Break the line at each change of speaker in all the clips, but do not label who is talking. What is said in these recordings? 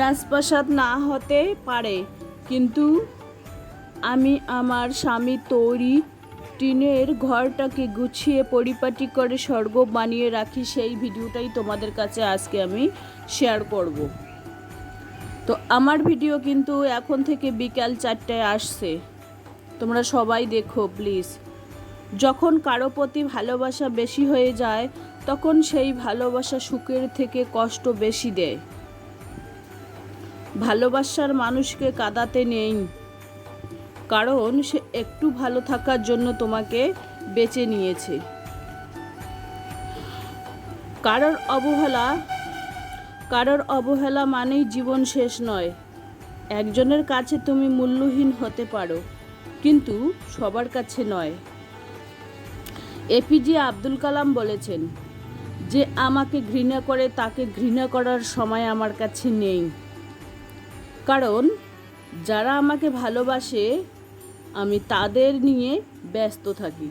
রাজপ্রাসাদ না হতে পারে, কিন্তু আমি আমার স্বামী তৈরি টিনের ঘরটাকে গুছিয়ে পরিপাটি করে স্বর্গ বানিয়ে রাখি, সেই ভিডিওটাই তোমাদের কাছে আজকে আমি শেয়ার করব। তো আমার ভিডিও কিন্তু এখন থেকে বিকাল চারটায় আসছে। তোমরা সবাই দেখো প্লিজ যখন কারও প্রতি ভালোবাসা বেশি হয়ে যায়, তখন সেই ভালোবাসা সুখের থেকে কষ্ট বেশি দেয়। ভালোবাসার মানুষকে কাঁদাতে নেই। কারণ সে একটু ভালো থাকার জন্য তোমাকে বেছে নিয়েছে। কারোর অবহেলা কারোর অবহেলা মানেই জীবন শেষ নয়। একজনের কাছে তুমি মূল্যহীন হতে পারো, কিন্তু সবার কাছে নয়। এপিজে আব্দুল কালাম বলেছেন, যে আমাকে ঘৃণা করে তাকে ঘৃণা করার সময় আমার কাছে নেই। কারণ যারা আমাকে ভালোবাসে, আমি তাদের নিয়ে ব্যস্ত থাকি।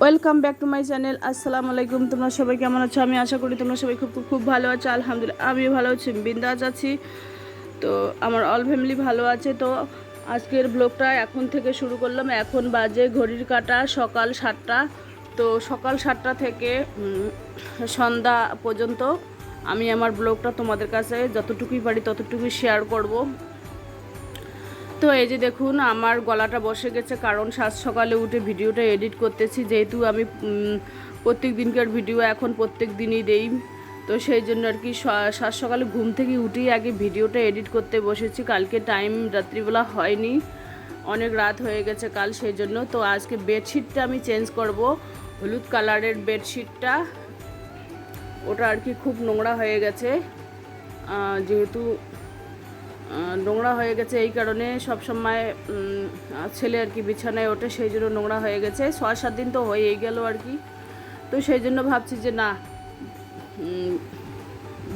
Welcome back to my channel আসসালামু আলাইকুম। তোমরা সবাই কেমন আছো? আমি আশা করি তোমরা সবাই খুব খুব ভালো আছো। আলহামদুলিল্লাহ, আমিও ভালো আছি বিন্দাস আছি। তো আমার অল ফ্যামিলি ভালো আছে। তো আজকের ব্লগটা এখন থেকে শুরু করলাম। এখন বাজে ঘড়ির কাটা, সকাল সাতটা। তো সকাল সাতটা থেকে সন্ধ্যা পর্যন্ত আমি আমার ব্লগটা তোমাদের কাছে যতটুকুই পারি ততটুকুই শেয়ার করব। তো এই যে দেখুন, আমার গলাটা বসে গেছে, কারণ সাত সকালে উঠে ভিডিওটা এডিট করতেছি, যেহেতু আমি প্রত্যেক দিনকার ভিডিও এখন প্রত্যেক দিনই দেই। তো সেই জন্য আর কি সাত সকালে ঘুম থেকে উঠেই আগে ভিডিওটা এডিট করতে বসেছি। কালকে টাইম রাত্রিবেলা হয়নি, অনেক রাত হয়ে গেছে কাল, সেই জন্য। তো আজকে বেডশিটটা আমি চেঞ্জ করব, হলুদ কালারের বেডশিটটা ওটা আর কি খুব নোংরা হয়ে গেছে। যেহেতু নোংরা হয়ে গেছে এই কারণে সব সময় ছেলে আর কি বিছানায় ওঠে, সেই জন্য নোংরা হয়ে গেছে। ছয়, সাত দিন তো হয়েই গেল আর কি। তো সেই জন্য ভাবছি যে না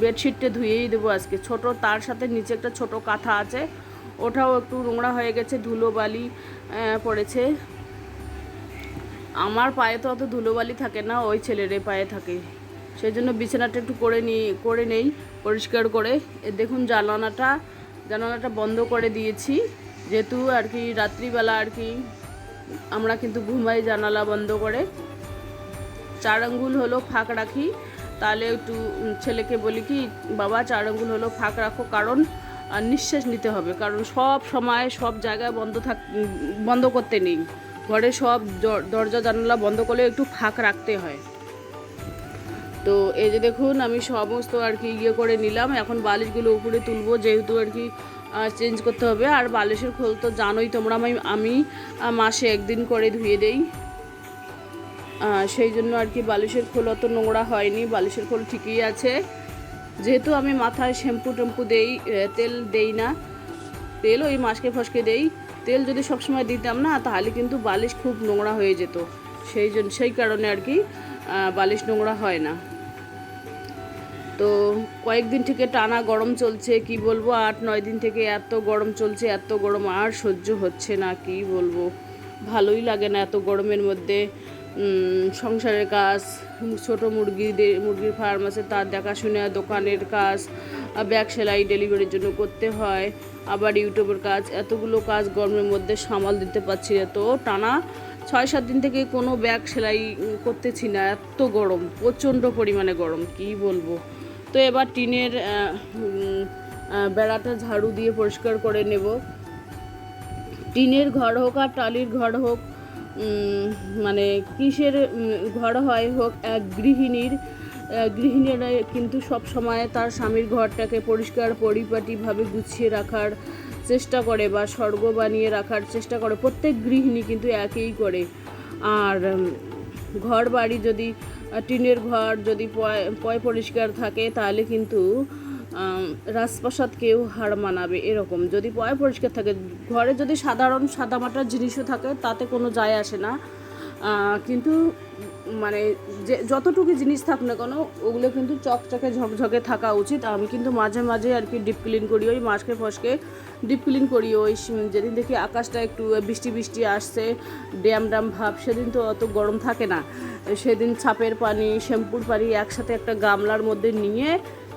বেডশিটটা ধুয়েই দেবো আজকে। ছোট, তার সাথে নিচে একটা ছোট কাঁথা আছে, ওটাও একটু নোংরা হয়ে গেছে, ধুলো বালি পড়েছে। আমার পায়ে তো অত ধুলোবালি থাকে না, ওই ছেলের পায়ে থাকে। সেই জন্য বিছানাটা একটু করে নিই করে নেই, পরিষ্কার করে। দেখুন জানালাটা জানালাটা বন্ধ করে দিয়েছি। যেহেতু আর কি রাত্রিবেলা আর কি আমরা কিন্তু ঘুমাই জানালা বন্ধ করে। চার আঙ্গুল হলো ফাঁক রাখি, তাহলে একটু ছেলেকে বলি কি, বাবা, চার আঙ্গুল হলো ফাঁক রাখো, কারণ আর নিঃশ্বাস নিতে হবে। কারণ সব সময় সব জায়গায় বন্ধ থাক, বন্ধ করতে নেই। ঘরে সব দরজা জানালা বন্ধ করলে একটু ফাঁক রাখতে হয়। তো এই যে দেখুন, আমি সমস্ত আর কি ইয়ে করে নিলাম। এখন বালিশগুলো উপরে তুলবো, যেহেতু আর কি চেঞ্জ করতে হবে। আর বালিশের খোল তো জানোই তোমরা, আমি আমি মাসে একদিন করে ধুয়ে দেই। সেই জন্য আর কি বালিশের খোল অত নোংরা হয়নি। বালিশের খোল ঠিকই আছে। যেহেতু আমি মাথায় শ্যাম্পু টেম্পু দেই তেল দেই না। তেল ওই মাসকে ফসকে দেই। তেল যদি সবসময় দিতাম না, তাহলে কিন্তু বালিশ খুব নোংরা হয়ে যেত। সেই জন্য সেই কারণে আর কি বালিশ নোংরা হয় না। তো কয়েকদিন থেকে টানা গরম চলছে, কি বলব? আট, নয় দিন থেকে এত গরম চলছে, এত গরম, আর সহ্য হচ্ছে না, কি বলব? ভালোই লাগে না এত গরমের মধ্যে। সংসারের কাজ, ছোট মুরগিদের মুরগির ফার্ম আছে, তার দেখাশোনা, দোকানের কাজ ব্যাগ সেলাই ডেলিভারির জন্য করতে হয়, আবার ইউটিউবের কাজ, এতগুলো কাজ গরমের মধ্যে সামাল দিতে পারছি না। তো টানা ছয়, সাত দিন থেকে কোনো ব্যাগ সেলাই করতেছি না, এত গরম, প্রচণ্ড পরিমাণে গরম, কি বলব? তো এবার টিনের বেড়াটা ঝাড়ু দিয়ে পরিষ্কার করে নেব। টিনের ঘর হোক আর টালির ঘর হোক মানে কিসের ঘর হয় হোক, এক গৃহিণীর গৃহিণীরা কিন্তু সব সময় তার স্বামীর ঘরটাকে পরিষ্কার, পরিপাটিভাবে গুছিয়ে রাখার চেষ্টা করে বা স্বর্গ বানিয়ে রাখার চেষ্টা করে। প্রত্যেক গৃহিণী কিন্তু একেই করে। আর ঘর বাড়ি যদি টিনের ঘর যদি পয় পয় পরিষ্কার থাকে তাহলে কিন্তু আম, রাজপ্রাসাদ কেউ হার মানাবে এরকম। যদি পয় পরিষ্কার থাকে ঘরে যদি সাধারণ সাদামাটার জিনিসও থাকে তাতে কোনো যায় আসে না। কিন্তু মানে যে যতটুকু জিনিস থাক না কেন, ওগুলো কিন্তু চকচকে ঝকঝকে থাকা উচিত। আমি কিন্তু মাঝে মাঝে আর কি ডিপ ক্লিন করি, ওই মাসকে ফসকে ডিপ ক্লিন করি, ওই যেদিন দেখি আকাশটা একটু বৃষ্টি বৃষ্টি আসছে, ড্যাম ড্যাম ভাব, সেদিন তো অত গরম থাকে না। সেদিন ছাপের পানি, শ্যাম্পুর পানি একসাথে একটা গামলার মধ্যে নিয়ে,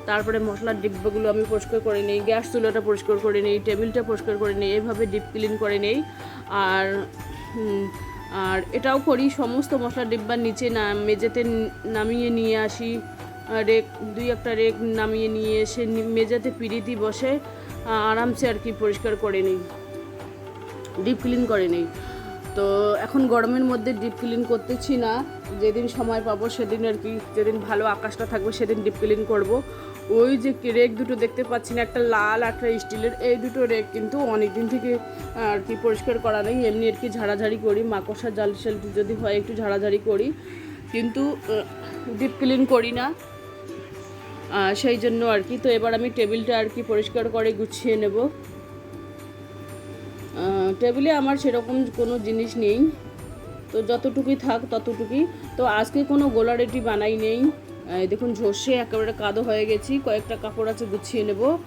তারপরে মশলার ডিব্বাগুলো আমি পরিষ্কার করে নিই, গ্যাস চুলাটা পরিষ্কার করে নিই, টেবিলটা পরিষ্কার করে নিই এইভাবে ডিপ ক্লিন করে নিই। আর আর এটাও করি, সমস্ত মশলার ডিব্বার নিচে না, মেঝেতে নামিয়ে নিয়ে আসি। রেক, দুই একটা রেক নামিয়ে নিয়ে এসে মেঝেতে পিড়িতি বসে আরামসে আর কি পরিষ্কার করে নিই। ডিপ ক্লিন করে নিই। তো এখন গরমের মধ্যে ডিপ ক্লিন করতেছি না। যেদিন সময় পাবো সেদিন আর কি, যেদিন ভালো আকাশটা থাকবে সেদিন ডিপ ক্লিন করব। ওই যে রেক দুটো দেখতে পাচ্ছি না, একটা লাল একটা স্টিলের এই দুটো রেক কিন্তু অনেক দিন থেকে আর কি পরিষ্কার করা নেই। এমনি আর কি ঝাড়াঝাড়ি করি মাকড়সা জাল সাল যদি হয় একটু ঝাড়াঝাড়ি করি। কিন্তু ডিপ ক্লিন করি না। সেই জন্য আর কি। তো এবার আমি টেবিলটা আর কি পরিষ্কার করে গুছিয়ে নেব। টেবিলে আমার সেরকম কোনো জিনিস নেই। তো যতটুকুই থাক ততটুকুই। তো আজকে কোনো গোলারেটি বানাই নেই। দেখুন, ঝসে একেবারে কাদো হয়ে গেছি। কয়েকটা কাপড় আছে, গুছিয়ে নেব।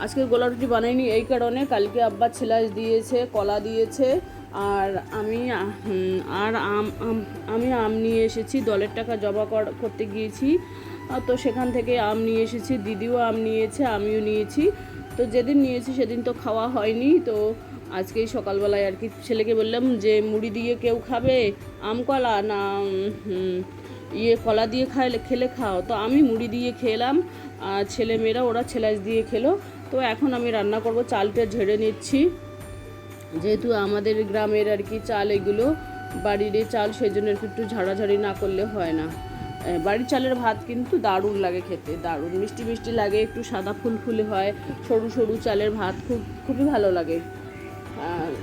আজকে গোলা রুটি বানাইনি এই কারণে। কালকে আব্বা ছেলাস দিয়েছে, কলা দিয়েছে, আর আমি আর আম, আম- আমি নিয়ে এসেছি। দলের টাকা জমা কর- করতে গিয়েছি। তো সেখান থেকে আম নিয়ে এসেছি। দিদিও আম নিয়েছে, আমিও নিয়েছি। তো যেদিন নিয়েছি, সেদিন তো খাওয়া হয়নি। তো আজকেই সকালবেলায় আর কি ছেলেকে বললাম যে, মুড়ি দিয়ে কেউ খাবে? আম কলা না ইয়ে কলা দিয়ে খাইলে, খেলে খাও। তো আমি মুড়ি দিয়ে খেলাম, আর ছেলেমেয়েরা ওরা ছেলাচ দিয়ে খেলো। তো এখন আমি রান্না করব, চালটা ঝেড়ে নিচ্ছি। যেহেতু আমাদের গ্রামের আর কি চাল এগুলো, বাড়ির চাল সেই জন্য একটু ঝাড়াঝাড়ি না করলে হয় না। বাড়ির চালের ভাত কিন্তু দারুণ লাগে খেতে, দারুণ। মিষ্টি মিষ্টি লাগে, একটু সাদা ফুলফুলে হয়, সরু সরু চালের ভাত খুব, খুবই ভালো লাগে।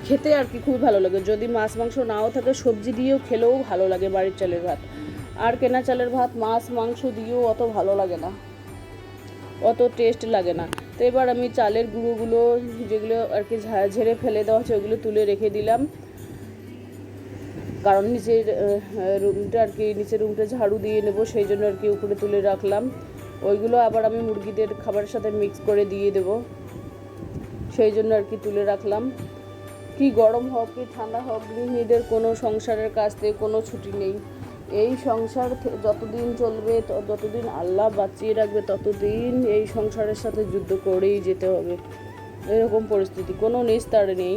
খেতে আর কি খুবই ভালো লাগে। যদি মাছ মাংস নাও থাকে, সবজি দিয়েও খেলেও ভালো লাগে বাড়ির চালের ভাত। আর কেনা চালের ভাত, মাছ, মাংস দিয়েও অত ভালো লাগে না। অত টেস্ট লাগে না। তো এবার আমি চালের গুঁড়োগুলো, যেগুলো আর কি ঝেড়ে ফেলে দেওয়া হচ্ছে, ওগুলো তুলে রেখে দিলাম। কারণ নিচের রুমটা আর কি, নিচের রুমটা ঝাড়ু দিয়ে নেব, সেই জন্য আর কি উপরে তুলে রাখলাম। ওইগুলো আবার আমি মুরগিদের খাবারের সাথে মিক্স করে দিয়ে দেব। সেই জন্য আর কি তুলে রাখলাম। কি গরম হোক, কি ঠান্ডা হোক, গৃহিণীদের কোনো সংসারের কাছ থেকে কোনো ছুটি নেই। এই সংসার যতদিন চলবে যতদিন আল্লাহ বাঁচিয়ে রাখবে, ততদিন এই সংসারের সাথে যুদ্ধ করেই যেতে হবে। এরকম পরিস্থিতি। কোনো নিস্তার নেই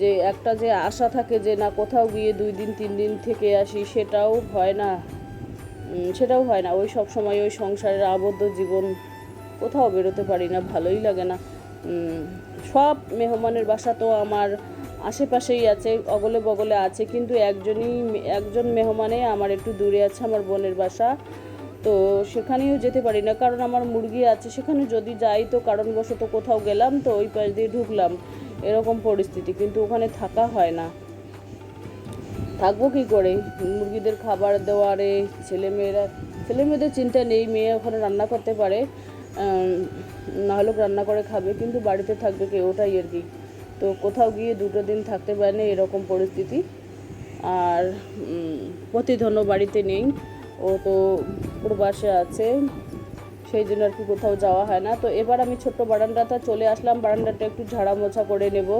যে একটা যে আশা থাকে যে না, কোথাও গিয়ে দুই দিন, তিন দিন থেকে আসি, সেটাও হয় না। সেটাও হয় না। ওই সব সময় ওই সংসারের আবদ্ধ জীবন কোথাও বেরোতে পারি না, ভালোই লাগে না। সব মেহমানের বাসা তো আমার আশেপাশেই আছে, অগলে বগলে আছে, কিন্তু একজনই একজন মেহমানে আমার একটু দূরে আছে, আমার বোনের বাসা। তো সেখানেও যেতে পারি না, কারণ আমার মুরগি আছে, সেখানে যদি যাই তো কারণবশত কোথাও গেলাম তো ওই পাশ দিয়ে ঢুকলাম। এরকম পরিস্থিতি, কিন্তু ওখানে থাকা হয় না। থাকব কি করে? মুরগিদের খাবার দেওয়ারে, ছেলেমেয়েরা ছেলে মেয়েদের চিন্তা নেই, মেয়ে ওখানে রান্না করতে পারে না হলেও রান্না করে খাবে, কিন্তু বাড়িতে থাকবে কে? ওটাই আর কি। তো কোথাও গিয়ে দুটো দিন থাকতে পারে না এরকম পরিস্থিতি। আর প্রতিধন্য বাড়িতে নেই। ও তো প্রবাসে আছে, সেই জন্য আর কি কোথাও যাওয়া হয় না। তো এবার আমি ছোট্ট বারান্দাটা চলে আসলাম। বারান্দাটা একটু ঝাড়া মোছা করে নেব।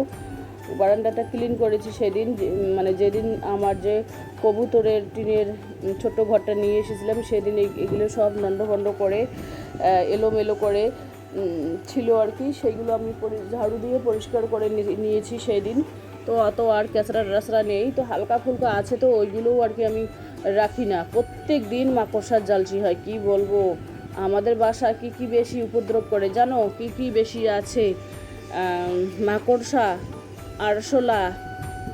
বারান্দাটা ক্লিন করেছি সেদিন। মানে যেদিন আমার যে কবুতরের টিনের ছোট্ট ঘরটা নিয়ে এসেছিলাম, সেদিন এগুলো সব নন্ডভন্ড করে এলোমেলো করে ছিল আর কি, সেইগুলো আমি ঝাড়ু দিয়ে পরিষ্কার করে নিয়েছি সেই দিন তো অত আর ক্যাঁচড়া টাচড়া নেই, তো হালকা ফুলকা আছে তো ওইগুলোও আর কি আমি রাখি না। প্রত্যেক দিন মাকড়সার জালচি হয়, কি বলব? আমাদের বাসা কি কি বেশি উপদ্রব করে জানো? কি কি বেশি আছে? মাকড়সা, আরশোলা,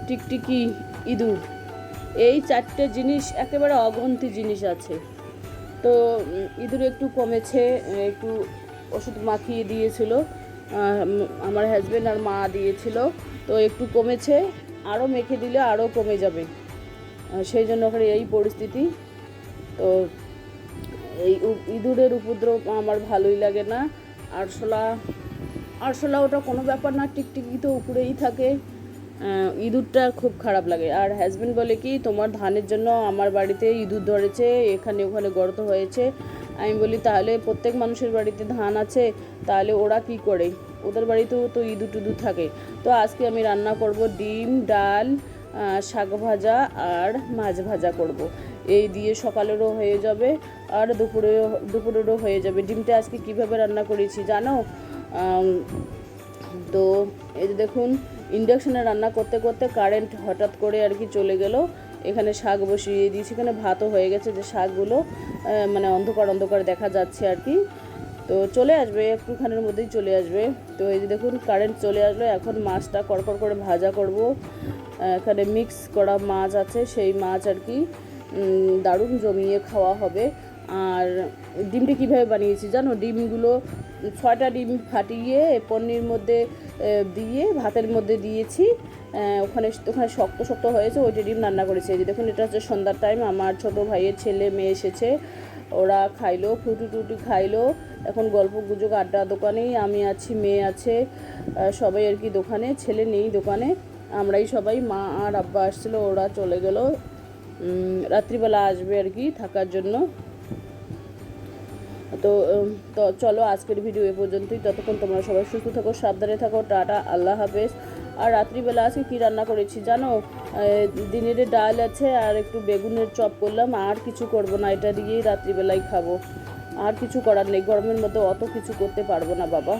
টিকটিকি, ইঁদুর। এই চারটে জিনিস একেবারে অগন্তি জিনিস আছে। তো ইঁদুর একটু কমেছে, একটু ওষুধ মাখিয়ে দিয়েছিল আমার হাজব্যান্ড আর মা দিয়েছিল, তো একটু কমেছে আরও মেখে দিলে আরও কমে যাবে। সেই জন্য ওখানে এই পরিস্থিতি। তো এই ইঁদুরের উপদ্রব আমার ভালোই লাগে না। আরশোলা আরশোলা ওটা কোনো ব্যাপার না, টিকটিকি তো উপরেই থাকে। ইঁদুরটা খুব খারাপ লাগে। আর হাজব্যান্ড বলে কি, তোমার ধানের জন্য আমার বাড়িতে ইঁদুর ধরেছে, এখানে ওখানে গর্ত হয়েছে। আমি বলি, তাহলে প্রত্যেক মানুষের বাড়িতে ধান আছে, তাহলে ওরা কি করে? ওদের বাড়িতেও তো ইঁদু টুদুর থাকে। তো আজকে আমি রান্না করব ডিম, ডাল শাক ভাজা আর মাছ ভাজা করব। এই দিয়ে সকালেরও হয়ে যাবে আর দুপুরে, দুপুরেরও হয়ে যাবে। ডিমটা আজকে কীভাবে রান্না করেছি জানো? তো এই যে দেখুন, ইন্ডাকশানে রান্না করতে করতে কারেন্ট হঠাৎ করে আর কি চলে গেল। এখানে শাক বসিয়ে দিয়েছি। এখানে ভাতও হয়ে গেছে যে শাকগুলো মানে অন্ধকার অন্ধকার দেখা যাচ্ছে আর কি। তো চলে আসবে, একটুখানের মধ্যেই চলে আসবে। তো এই যে দেখুন কারেন্ট চলে আসলো। এখন মাছটা কড়কড় করে ভাজা করব। এখানে মিক্স করা মাছ আছে, সেই মাছ আর কি দারুণ জমিয়ে খাওয়া হবে। আর ডিমটি কীভাবে বানিয়েছি জানো? ডিমগুলো ছয়টা ডিম ফাটিয়ে পনির মধ্যে দিয়ে, ভাতের মধ্যে দিয়েছি। ওখানে ওখানে শক্ত শক্ত হয়েছে, ওইটা ডিম রান্না করেছে। যে দেখুন, এটা হচ্ছে সন্ধ্যার টাইম আমার ছোট ভাইয়ের ছেলে মেয়ে এসেছে। ওরা খাইলো ফ্রুটি টুটি খাইলো। এখন গল্প গুজব, আড্ডা দোকানেই আমি আছি, মেয়ে আছে সবাই আর কি দোকানে, ছেলে নেই দোকানে। আমরাই সবাই, মা আর আব্বা আসছিল, ওরা চলে গেল। রাত্রিবেলা আসবে আর কি থাকার জন্য। তো তো চলো আজকের ভিডিও এ পর্যন্তই। ততক্ষণ তোমরা সবাই সুস্থ থাকো, সাবধানে থাকো। টাটা, আল্লাহ হাফেজ। আর রাত্রিবেলা আজকে কী রান্না করেছি জানো? দিনের ডাল আছে আর একটু বেগুনের চপ করলাম, আর কিছু করব না, এটা দিয়েই রাত্রিবেলায় খাব। আর কিছু করার নেই, গরমের মধ্যে অত কিছু করতে পারব না বাবা।